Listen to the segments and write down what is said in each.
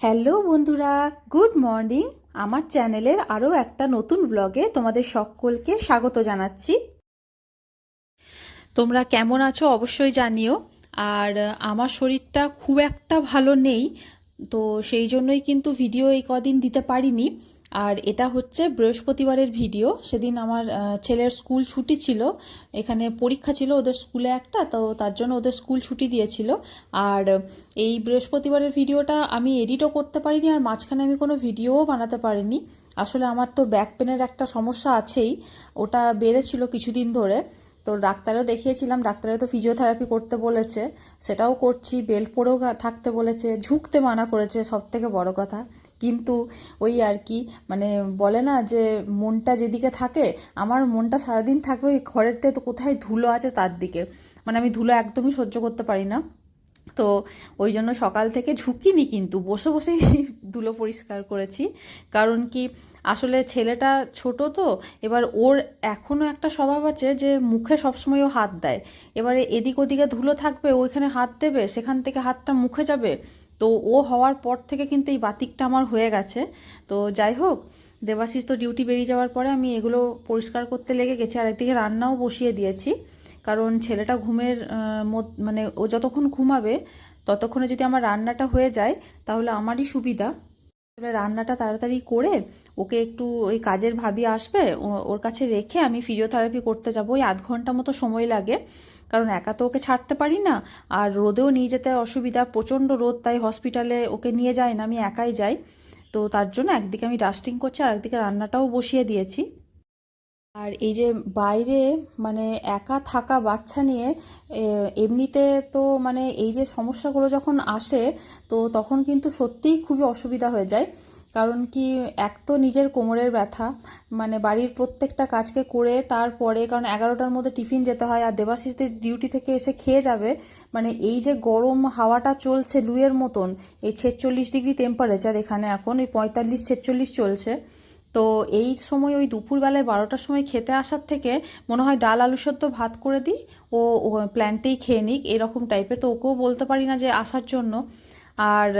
Hello বন্ধুরা, good morning. আমার চ্যানেলের আরও একটা নতুন ব্লগে তোমাদের সকলকে স্বাগত জানাচ্ছি। তোমরা কেমন আছো অবশ্যই জানিও। আর আমার শরীরটা খুব একটা ভালো নেই, তো সেই জন্যই কিন্তু ভিডিও এই কদিন দিতে পারিনি। আর এটা হচ্ছে বৃহস্পতিবারের ভিডিও। সেদিন আমার ছেলের স্কুল ছুটি ছিল। এখানে পরীক্ষা ছিল ওদের স্কুলে একটা, তো তার জন্য ওদের স্কুল ছুটি দিয়েছিল। আর এই বৃহস্পতিবারের ভিডিওটা আমি এডিটও করতে পারিনি আর মাঝখানে আমি কোনো ভিডিওও বানাতে পারিনি। আসলে আমার তো ব্যাক পেনের একটা সমস্যা আছেই। ওটা বেড়েছিল কিছুদিন ধরে। তো ডাক্তারও দেখিয়েছিলাম ডাক্তারে তো ফিজিওথেরাপি করতে বলেছে। সেটাও করছি, বেল্ট পরেও থাকতে বলেছে, ঝুঁকতে মানা করেছে সব থেকে বড় কথা। কিন্তু ওই আর কি মানে বলে না যে মনটা যেদিকে থাকে, আমার মনটা সারাদিন থাকবে ওই ঘরেতে তো কোথায় ধুলো আছে তার দিকে। মানে আমি ধুলো একদমই সহ্য করতে পারি না। তো ওই জন্য সকাল থেকে ঝুঁকিনি কিন্তু, বসে বসেই ধুলো পরিষ্কার করেছি। কারণ কি, আসলে ছেলেটা ছোট তো, এবার ওর এখনও একটা স্বভাব আছে যে মুখে সবসময় ও হাত দেয়। এবারে এদিক ওদিকে ধুলো থাকবে, ওইখানে হাত দেবে, সেখান থেকে হাতটা মুখে যাবে তো ও হওয়ার পর থেকে কিন্তু এই বাতিকটা আমার হয়ে গেছে। তো যাই হোক, দেবাশিস তো ডিউটি বেরিয়ে যাওয়ার পরে আমি এগুলো পরিষ্কার করতে লেগে গেছি। আর একদিকে রান্নাও বসিয়ে দিয়েছি। কারণ ছেলেটা ঘুমের মানে ও যতক্ষণ ঘুমাবে, ততক্ষণে যদি আমার রান্নাটা হয়ে যায়, তাহলে আমারই সুবিধা। তাহলে রান্নাটা তাড়াতাড়ি করে ওকে একটু ওই কাজের ভাবি আসবে ওর কাছে রেখে আমি ফিজিওথেরাপি করতে যাব। ওই আধ ঘণ্টা মতো সময় লাগে। কারণ একা তো ওকে ছাড়তে পারি না, আর রোদেও নিয়ে যেতে অসুবিধা, প্রচণ্ড রোদ, তাই হসপিটালে ওকে নিয়ে যায় না, আমি একাই যাই। তো তার জন্য একদিকে আমি ডাস্টিং করছি, আর একদিকে রান্নাটাও বসিয়ে দিয়েছি। আর এই যে বাইরে মানে একা থাকা বাচ্চা নিয়ে এমনিতে তো মানে এই যে সমস্যাগুলো যখন আসে, তো তখন কিন্তু সত্যিই খুবই অসুবিধা হয়ে যায়। কারণ কি, এক তো নিজের কোমরের ব্যথা মানে বাড়ির প্রত্যেকটা কাজকে করে তারপরে, কারণ এগারোটার মধ্যে টিফিন যেতে হয় আর দেবাশিসদের ডিউটি থেকে এসে খেয়ে যাবে মানে এই যে গরম হাওয়াটা চলছে লুয়ের মতন, এই ছেচল্লিশ ডিগ্রি টেম্পারেচার এখানে এখন ওই পঁয়তাল্লিশ, ছেচল্লিশ চলছে। তো এই সময় ওই দুপুরবেলায় বারোটার সময় খেতে আসার থেকে মনে হয় ডাল আলু সেদ্ধ ভাত করে দিই, ও প্ল্যানটেই খেয়ে নিক, এরকম টাইপের তো ওকেও বলতে পারি না যে আসার জন্য। আর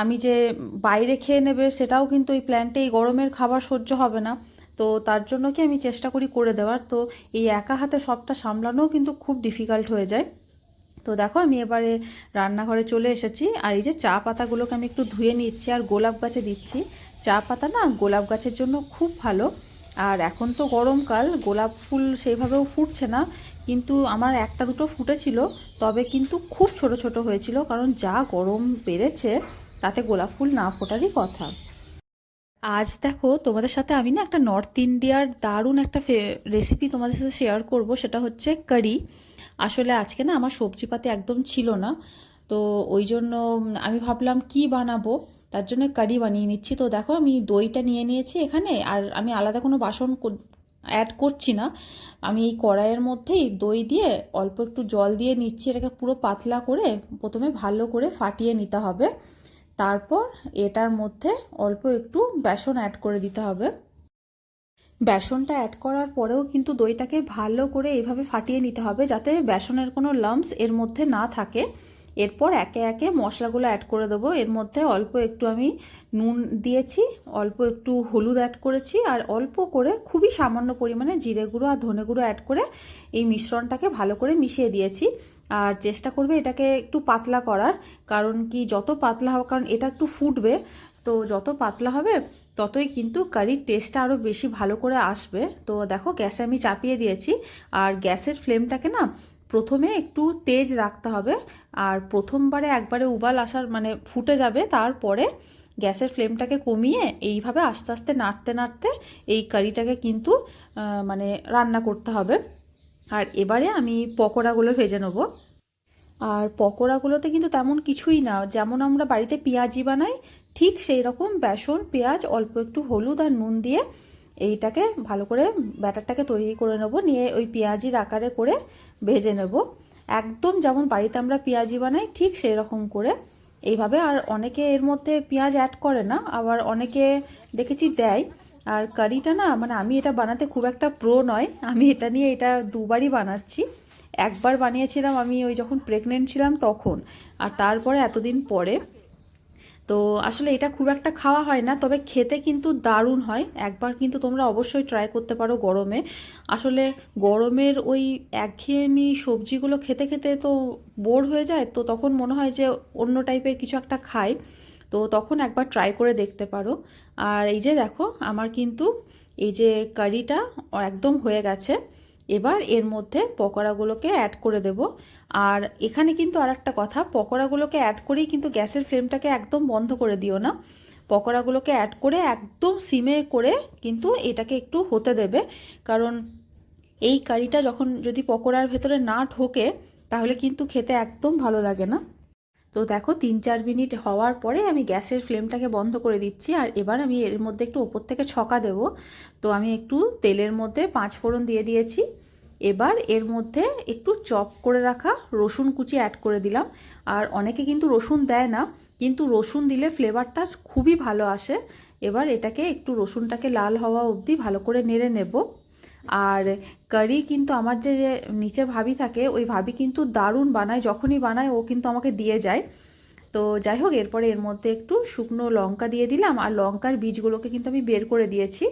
আমি যে বাইরে খেয়ে নেবে সেটাও কিন্তু এই প্ল্যান্টে এই গরমের খাবার সহ্য হবে না। তো তার জন্য কি আমি চেষ্টা করি করে দেওয়ার। তো এই একা হাতে সবটা সামলানোও কিন্তু খুব ডিফিকাল্ট হয়ে যায়। তো দেখো আমি এবারে রান্নাঘরে চলে এসেছি। আর এই যে চা পাতাগুলোকে আমি একটু ধুয়ে নিচ্ছি আর গোলাপ গাছে দিচ্ছি। চা পাতা না গোলাপ গাছের জন্য খুব ভালো। আর এখন তো গরমকাল, গোলাপ ফুল সেইভাবেও ফুটছে না। কিন্তু আমার একটা দুটো ফুটেছিল তবে কিন্তু খুব ছোট ছোট হয়েছিল, কারণ যা গরম বেড়েছে, তাতে গোলাপ ফুল না ফোটারই কথা। আজ দেখো, তোমাদের সাথে আমি না একটা নর্থ ইন্ডিয়ার দারুণ একটা রেসিপি তোমাদের সাথে শেয়ার করব, সেটা হচ্ছে কারি আসলে আজকে না আমার সবজিপাতি একদম ছিল না, তো ওই জন্য আমি ভাবলাম কি বানাবো, তার জন্য কারি বানিয়ে নিচ্ছি। তো দেখো, আমি দইটা নিয়ে নিয়েছি এখানে, আর আমি আলাদা কোনো বাসন অ্যাড করছি না। আমি এই কড়াইয়ের মধ্যেই দই দিয়ে অল্প একটু জল দিয়ে নিচ্ছি, এটাকে পুরো পাতলা করে প্রথমে ভালো করে ফাটিয়ে নিতে হবে। তারপর এটার মধ্যে অল্প একটু বেসন অ্যাড করে দিতে হবে। বেসনটা অ্যাড করার পরেও কিন্তু দইটাকে ভালো করে এইভাবে ফাটিয়ে নিতে হবে যাতে বেসনের কোনো লাম্পস এর মধ্যে না থাকে। এরপর একে একে মশলাগুলো অ্যাড করে দেবো। এর মধ্যে অল্প একটু আমি নুন দিয়েছি, অল্প একটু হলুদ অ্যাড করেছি, আর অল্প করে খুবই সামান্য পরিমাণে জিরে গুঁড়ো আর ধনে গুঁড়ো অ্যাড করে এই মিশ্রণটাকে ভালো করে মিশিয়ে দিয়েছি। আর চেষ্টা করবে এটাকে একটু পাতলা করার, কারণ কি যত পাতলা হবে, কারণ এটা একটু ফুটবে, তো যত পাতলা হবে ততই কিন্তু কারির টেস্টটা আরও বেশি ভালো করে আসবে। তো দেখো গ্যাসে আমি চাপিয়ে দিয়েছি, আর গ্যাসের ফ্লেমটাকে না প্রথমে একটু তেজ রাখতে হবে। আর প্রথমবারে একবারে উবাল আসার মানে ফুটে যাবে, তারপরে গ্যাসের ফ্লেমটাকে কমিয়ে এইভাবে আস্তে আস্তে নাড়তে নাড়তে এই কারিটাকে কিন্তু মানে রান্না করতে হবে। আর এবারে আমি পকোড়াগুলো ভেজে নেব। আর পকোড়াগুলোতে কিন্তু তেমন কিছুই না, যেমন আমরা বাড়িতে পেঁয়াজি বানাই, ঠিক সেই রকম বেসন, পেঁয়াজ, অল্প একটু হলুদ আর নুন দিয়ে এইটাকে ভালো করে ব্যাটারটাকে তৈরি করে নেব, নিয়ে ওই পেঁয়াজির আকারে করে ভেজে নেব। একদম যেমন বাড়িতে আমরা পেঁয়াজি বানাই, ঠিক সেই রকম করে। এইভাবে আর অনেকে এর মধ্যে পেঁয়াজ অ্যাড করে না, আবার অনেকে দেখেছি দেয়। আর কারিটা না মানে আমি এটা বানাতে খুব একটা প্রো নয়, আমি এটা নিয়ে এটা দুবারই বানাচ্ছি। একবার বানিয়েছিলাম আমি ওই যখন প্রেগনেন্ট ছিলাম তখন, আর তারপরে এতদিন পরে তো আসলে এটা খুব একটা খাওয়া হয় না, তবে খেতে কিন্তু দারুণ হয়। একবার কিন্তু তোমরা অবশ্যই ট্রাই করতে পারো গরমে। আসলে গরমের ওই একঘেয়েমি সবজিগুলো খেতে খেতে তো বোর হয়ে যায়, তো তখন মনে হয় যে অন্য টাইপের কিছু একটা খাই। তো তখন একবার ট্রাই করে দেখতে পারো। আর এই যে দেখো, আমার কিন্তু এই যে কারিটা একদম হয়ে গেছে। এবার এর মধ্যে পকোড়াগুলোকে অ্যাড করে দেব। আর এখানে কিন্তু আর একটা কথা, পকোড়াগুলোকে অ্যাড করেই কিন্তু গ্যাসের ফ্লেমটাকে একদম বন্ধ করে দিও না। পকোড়াগুলোকে অ্যাড করে একদম সিমে করে কিন্তু এটাকে একটু হতে দেবে। কারণ এই কারিটা যখন যদি পকোড়ার ভেতরে না ঢোকে, তাহলে কিন্তু খেতে একদম ভালো লাগে না। তো দেখো তিন চার মিনিট হওয়ার পরে আমি গ্যাসের ফ্লেমটাকে বন্ধ করে দিচ্ছি, আর এবার আমি এর মধ্যে একটু ওপর থেকে ছকা দেব। তো আমি একটু তেলের মধ্যে পাঁচ ফোড়ন দিয়ে দিয়েছি। এবার এর মধ্যে একটু চপ করে রাখা রসুন কুচি অ্যাড করে দিলাম। আর অনেকে কিন্তু রসুন দেয় না, কিন্তু রসুন দিলে ফ্লেভারটা খুবই ভালো আসে। এবার এটাকে একটু রসুনটাকে লাল হওয়া অবধি ভালো করে নেড়ে নেব। আর কারি কিন্তু আমার যে নিচে ভাবি থাকে, ওই ভাবি কিন্তু দারুণ বানায়, যখনই বানায় ও কিন্তু আমাকে দিয়ে যায়। তো যাই হোক, এরপরে এর মধ্যে একটু শুকনো লঙ্কা দিয়ে দিলাম। আর লঙ্কার বীজগুলোকে কিন্তু আমি বের করে দিয়েছি।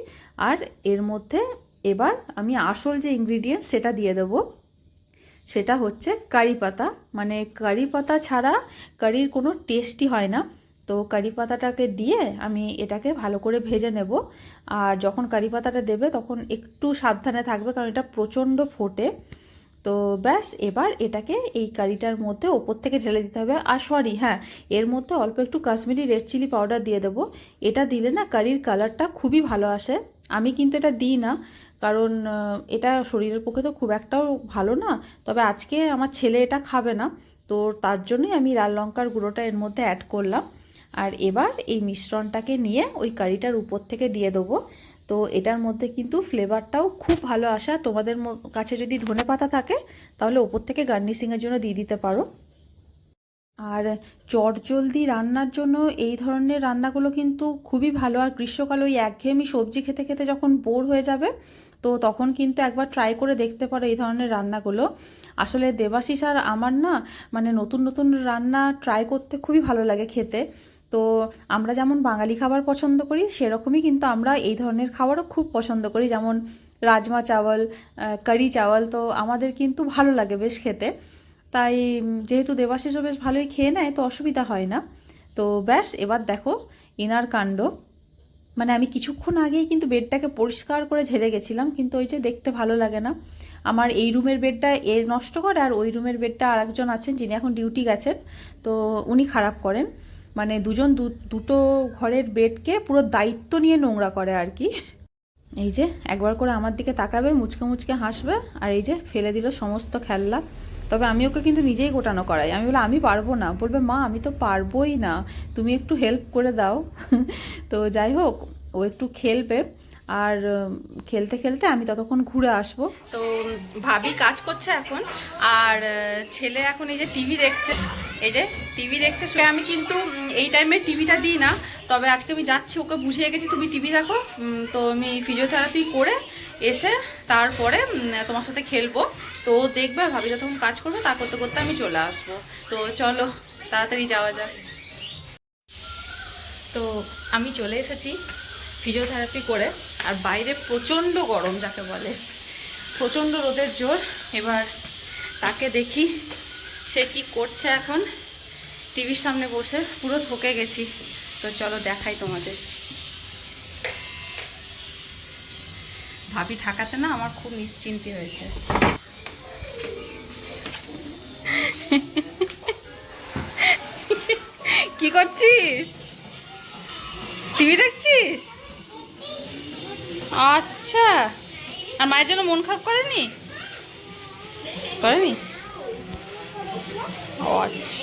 আর এর মধ্যে এবার আমি আসল যে ইনগ্রিডিয়েন্ট সেটা দিয়ে দেবো। সেটা হচ্ছে কারি পাতা। মানে কারি পাতা ছাড়া কারির কোনো টেস্টই হয় না। তো কারি পাতাটাকে দিয়ে আমি এটাকে ভালো করে ভেজে নেব। আর যখন কারি পাতাটা দেবে তখন একটু সাবধানে থাকবে কারণ এটা প্রচণ্ড ফোটে। তো ব্যাস, এবার এটাকে এই কারিটার মধ্যে ওপর থেকে ঢেলে দিতে হবে। আর সরি হ্যাঁ এর মধ্যে অল্প একটু কাশ্মীরি রেড চিলি পাউডার দিয়ে দেবো। এটা দিলে না কারির কালারটা খুবই ভালো আসে। আমি কিন্তু এটা দিই না। কারণ এটা শরীরের পক্ষে তো খুব একটাও ভালো না। তবে আজকে আমার ছেলে এটা খাবে না, তো তার জন্যই আমি লাল লঙ্কার গুঁড়োটা এর মধ্যে অ্যাড করলাম। আর এবার এই মিশ্রণটাকে নিয়ে ওই কারিটার উপর থেকে দিয়ে দেবো। তো এটার মধ্যে কিন্তু ফ্লেভারটাও খুব ভালো আসা। তোমাদের কাছে যদি ধনে পাতা থাকে, তাহলে ওপর থেকে গার্নিশিংয়ের জন্য দিয়ে দিতে পারো। আর চটজলদি রান্নার জন্য এই ধরনের রান্নাগুলো কিন্তু খুবই ভালো। আর গ্রীষ্মকাল ওই একঘেয়েমি সবজি খেতে খেতে যখন বোর হয়ে যাবে তো তখন কিন্তু একবার ট্রাই করে দেখতে পারো এই ধরনের রান্নাগুলো। আসলে দেবাশিস আর আমার না মানে নতুন নতুন রান্না ট্রাই করতে খুবই ভালো লাগে খেতে। তো আমরা যেমন বাঙালি খাবার পছন্দ করি, সেরকমই কিন্তু আমরা এই ধরনের খাবারও খুব পছন্দ করি। যেমন রাজমা চাওয়াল কারি চাওয়াল তো আমাদের কিন্তু ভালো লাগে বেশ খেতে। তাই যেহেতু দেবাশিসও বেশ ভালোই খেয়ে নেয়, তো অসুবিধা হয় না। তো ব্যাস, এবার দেখো, ইনার কাণ্ড। মানে আমি কিছুক্ষণ আগেই কিন্তু বেডটাকে পরিষ্কার করে ঝেড়ে গেছিলাম, কিন্তু ওই যে দেখতে ভালো লাগে না। আমার এই রুমের বেডটা এর নষ্ট করে আর ওই রুমের বেডটা আরেকজন আছেন যিনি এখন ডিউটি গেছেন, তো উনি খারাপ করেন। মানে দুজন দুটো ঘরের বেডকে পুরো দায়িত্ব নিয়ে নোংরা করে আর কি। এই যে একবার করে আমার দিকে তাকাবে, মুচকে মুচকে হাসবে, আর এই যে ফেলে দিল সমস্ত খেলনা। তবে আমি ওকে কিন্তু নিজেই গোটানো করাই। আমি বলে আমি পারব না। বলবে, মা, আমি তো পারবোই না। তুমি একটু হেল্প করে দাও। তো যাই হোক, ও একটু খেলবে। আর খেলতে খেলতে আমি ততক্ষণ ঘুরে আসব। তো ভাবি কাজ করছে এখন। আর ছেলে এখন এই যে টিভি দেখছে। এই যে টিভি দেখছে শুয়ে আমি কিন্তু এই টাইমে টিভিটা দিই না। তবে আজকে আমি যাচ্ছি, ওকে বুঝিয়ে গেছি, তুমি টিভি দেখো। তো আমি ফিজিওথেরাপি করে এসে তারপরে তোমার সাথে খেলব। তো দেখবে, ভাবি যতক্ষণ কাজ করব, তা করতে করতে আমি চলে আসব। তো চলো, তাড়াতাড়ি যাওয়া যাক। তো আমি চলে এসেছি ফিজিওথেরাপি করে, আর বাইরে প্রচণ্ড গরম যাকে বলে। প্রচণ্ড রোদের জোর। এবার তাকে দেখি, সে কি করছে এখন। টিভির সামনে বসে, পুরো থকে গেছি। তো চলো দেখাই তোমাদের। ভাবি থাকাতে না আমার খুব নিশ্চিন্তি হয়েছে। কি করছিস? টিভি দেখছিস? আচ্ছা। আর মায়ের জন্য মন খারাপ করেনি? করেনি? আচ্ছা।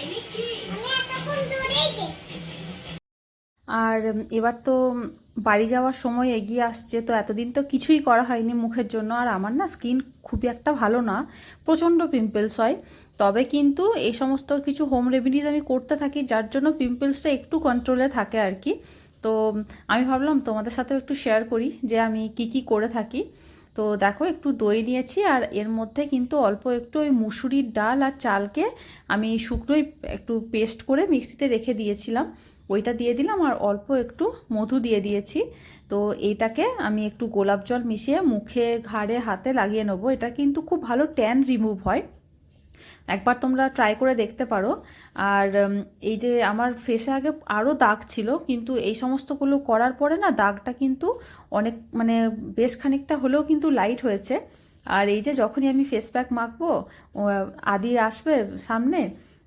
আর এবার তো বাড়ি যাওয়ার সময় এগিয়ে আসছে, তো এতদিন তো কিছুই করা হয়নি মুখের জন্য। আর আমার না স্কিন খুবই একটা ভালো না, প্রচণ্ড পিম্পলস হয়। তবে কিন্তু এই সমস্ত কিছু হোম রেমেডিজ আমি করতে থাকি, যার জন্য পিম্পলসটা একটু কন্ট্রোলে থাকে আর কি। তো আমি ভাবলাম তোমাদের সাথেও একটু শেয়ার করি যে আমি কি কি করে থাকি। তো দেখো, একটু দই নিয়েছি আর এর মধ্যে কিন্তু অল্প একটু ওই মুসুরির ডাল আর চালকে আমি শুকনোই একটু পেস্ট করে মিক্সিতে রেখে দিয়েছিলাম। ওইটা দিয়ে দিলাম আর অল্প একটু মধু দিয়ে দিয়েছি। তো এইটাকে আমি একটু গোলাপ জল মিশিয়ে মুখে, ঘাড়ে, হাতে লাগিয়ে নেব। এটা কিন্তু খুব ভালো ট্যান রিমুভ হয়। একবার তোমরা ট্রাই করে দেখতে পারো। আর এই যে আমার ফেসে আগে আরও দাগ ছিল, কিন্তু এই সমস্তগুলো করার পরে না দাগটা কিন্তু অনেক মানে বেশ খানিকটা হলেও কিন্তু লাইট হয়েছে। আর এই যে যখনই আমি ফেস প্যাক মাখবো আদি আসবে সামনে,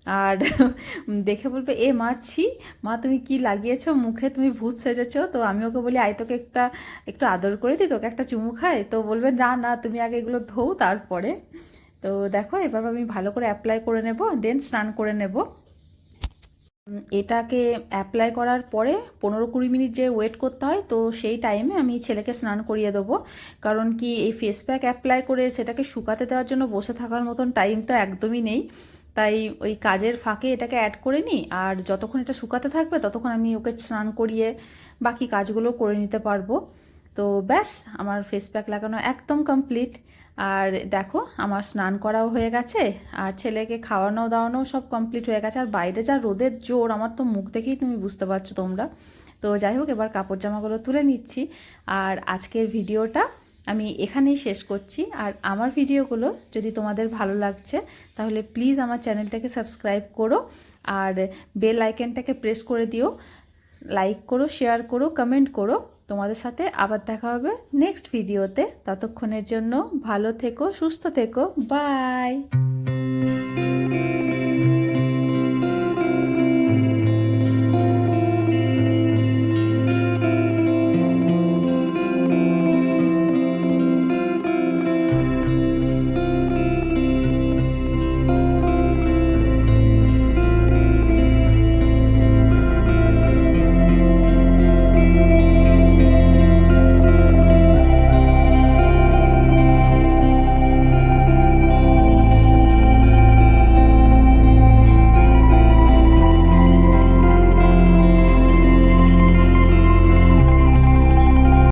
আর দেখে বলবে, এ মা, ছি, মা, তুমি কি লাগিয়েছো? মুখে তুমি ভূত সেজেছো। তো আমি ওকে বলি আই তোকে একটা, একটু আদর করে দিই, তোকে একটা চুমু খায় তো বলবে, না না, তুমি আগে এগুলো ধোও তারপরে। তো দেখো, এবার আমি ভালো করে অ্যাপ্লাই করে নেব দেন স্নান করে নেব। এটাকে অ্যাপ্লাই করার পরে পনেরো কুড়ি মিনিট যে ওয়েট করতে হয়, তো সেই টাইমে আমি ছেলেকে স্নান করিয়ে দেবো। কারণ কি, এই ফেস প্যাক অ্যাপ্লাই করে সেটাকে শুকাতে দেওয়ার জন্য বসে থাকার মতন টাইম তো একদমই নেই। তাই ওই কাজের ফাঁকে এটাকে অ্যাড করে নিই, আর যতক্ষণ এটা শুকাতে থাকবে, ততক্ষণ আমি ওকে স্নান করিয়ে বাকি কাজগুলো করে নিতে পারব। তো ব্যাস, আমার ফেস প্যাক লাগানো একদম কমপ্লিট আর দেখো, আমার স্নান করাও হয়ে গেছে, আর ছেলেকে খাওয়ানো দাওয়ানো সব কমপ্লিট হয়ে গেছে। আর বাইরে যা রোদের জোর, আমার তো মুখ দেখেই তুমি বুঝতে পারছ তোমরা। তো যাই হোক, এবার কাপড় জামাগুলো তুলে নিচ্ছি। আর আজকের ভিডিওটা আমি এখানেই শেষ করছি। আর আমার ভিডিওগুলো যদি তোমাদের ভালো লাগছে, তাহলে প্লিজ আমার চ্যানেলটাকে সাবস্ক্রাইব করো। আর বেল আইকনটাকে প্রেস করে দিও। লাইক করো শেয়ার করো কমেন্ট করো। তোমাদের সাথে আবার দেখা হবে নেক্সট ভিডিওতে ততক্ষণের জন্য ভালো থেকো, সুস্থ থেকো। বাই